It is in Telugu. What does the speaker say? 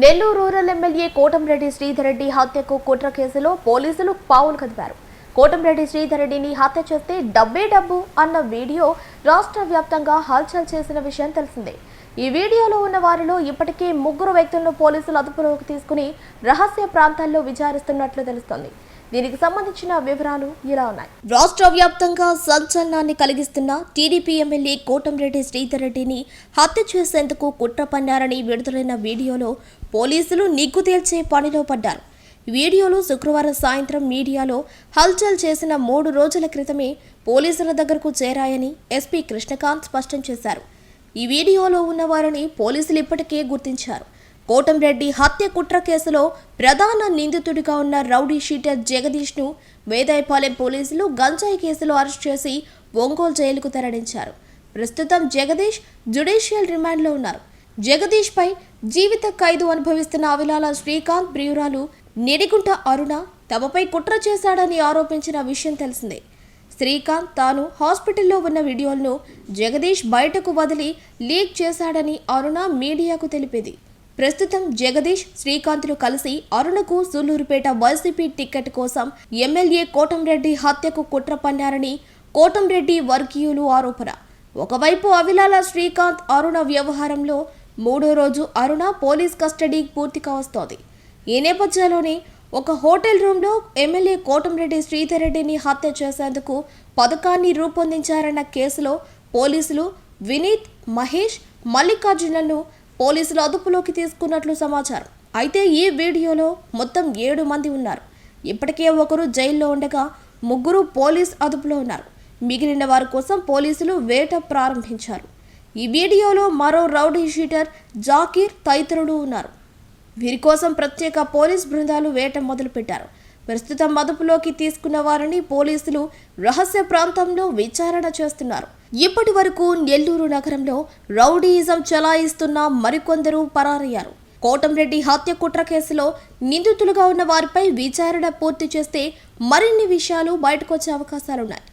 నెల్లూరు రూరల్ ఎమ్మెల్యే కోటంరెడ్డి శ్రీధర్ రెడ్డి హత్యకు కుట్ర కేసులో పోలీసులు పావులు కదిపారు. కోటంరెడ్డి శ్రీధర్ రెడ్డిని హత్య చేస్తే డబ్బే డబ్బు అన్న వీడియో రాష్ట్ర వ్యాప్తంగా హల్చల్ చేసిన విషయం తెలిసిందే. ఈ వీడియోలో ఉన్న వారిలో ఇప్పటికే ముగ్గురు వ్యక్తులను పోలీసులు అదుపులోకి తీసుకుని రహస్య ప్రాంతాల్లో విచారిస్తున్నట్లు తెలుస్తోంది. దీనికి సంబంధించిన వివరాలు ఇలా ఉన్నాయి. రాష్ట్ర వ్యాప్తంగా సంచలనాన్ని కలిగిస్తున్న టీడీపీ ఎమ్మెల్యే కోటంరెడ్డి శ్రీధర్ రెడ్డిని హత్య చేసేందుకు కుట్ర పన్నారని విడుదలైన వీడియోలో పోలీసులు నిగ్గు తేల్చే పనిలో పడ్డారు. వీడియోలో వీడియోలు శుక్రవారం సాయంత్రం మీడియాలో హల్చల్ చేసిన మూడు రోజుల క్రితమే పోలీసుల దగ్గరకు చేరాయని ఎస్పీ కృష్ణకాంత్ స్పష్టం చేశారు. ఈ వీడియోలో ఉన్న వారిని పోలీసులు ఇప్పటికే గుర్తించారు. కోటంరెడ్డి హత్య కుట్ర కేసులో ప్రధాన నిందితుడిగా ఉన్న రౌడీ షీటర్ జగదీష్ను వేదాయపాలెం పోలీసులు గంజాయి కేసులో అరెస్ట్ చేసి ఒంగోలు జైలుకు తరలించారు. ప్రస్తుతం జగదీష్ జ్యుడిషియల్ రిమాండ్లో ఉన్నారు. జగదీష్పై జీవిత ఖైదు అనుభవిస్తున్న అవిలాల శ్రీకాంత్ ప్రియురాలు నిడిగుంట అరుణ తమపై కుట్ర చేశాడని ఆరోపించిన విషయం తెలిసిందే. శ్రీకాంత్ తాను హాస్పిటల్లో ఉన్న వీడియోలను జగదీష్ బయటకు వదిలి లీక్ చేశాడని అరుణ మీడియాకు తెలిపింది. ప్రస్తుతం జగదీష్ శ్రీకాంత్ను కలిసి అరుణకు సూలూరుపేట వైసీపీ టికెట్ కోసం ఎమ్మెల్యే కోటంరెడ్డి హత్యకు కుట్ర పన్నారని కోటంరెడ్డి వర్గీయులు ఆరోపణ. ఒకవైపు అవిలాల శ్రీకాంత్ అరుణ వ్యవహారంలో మూడో రోజు అరుణ పోలీస్ కస్టడీ పూర్తిగా వస్తోంది. ఈ నేపథ్యంలోనే ఒక హోటల్ రూమ్లో ఎమ్మెల్యే కోటంరెడ్డి శ్రీధర్ రెడ్డిని హత్య చేసేందుకు పథకాన్ని రూపొందించారన్న కేసులో పోలీసులు వినీత్ మహేష్ మల్లికార్జునను పోలీసులు అదుపులోకి తీసుకున్నట్లు సమాచారం. అయితే ఈ వీడియోలో మొత్తం ఏడు మంది ఉన్నారు. ఇప్పటికే ఒకరు జైల్లో ఉండగా ముగ్గురు పోలీస్ అదుపులో ఉన్నారు. మిగిలిన వారి కోసం పోలీసులు వేట ప్రారంభించారు. ఈ వీడియోలో మరో రౌడీ షీటర్ జాకీర్ తదితరులు ఉన్నారు. వీరి కోసం ప్రత్యేక పోలీస్ బృందాలు వేట మొదలుపెట్టారు. ప్రస్తుతం అదుపులోకి తీసుకున్న వారిని పోలీసులు రహస్య ప్రాంతంలో విచారణ చేస్తున్నారు. ఇప్పటి వరకు నెల్లూరు నగరంలో రౌడీయిజం చలాయిస్తున్న మరికొందరు పరారయ్యారు. కోటంరెడ్డి హత్య కుట్ర కేసులో నిందితులుగా ఉన్న వారిపై విచారణ పూర్తి చేస్తే మరిన్ని విషయాలు బయటకొచ్చే అవకాశాలున్నాయి.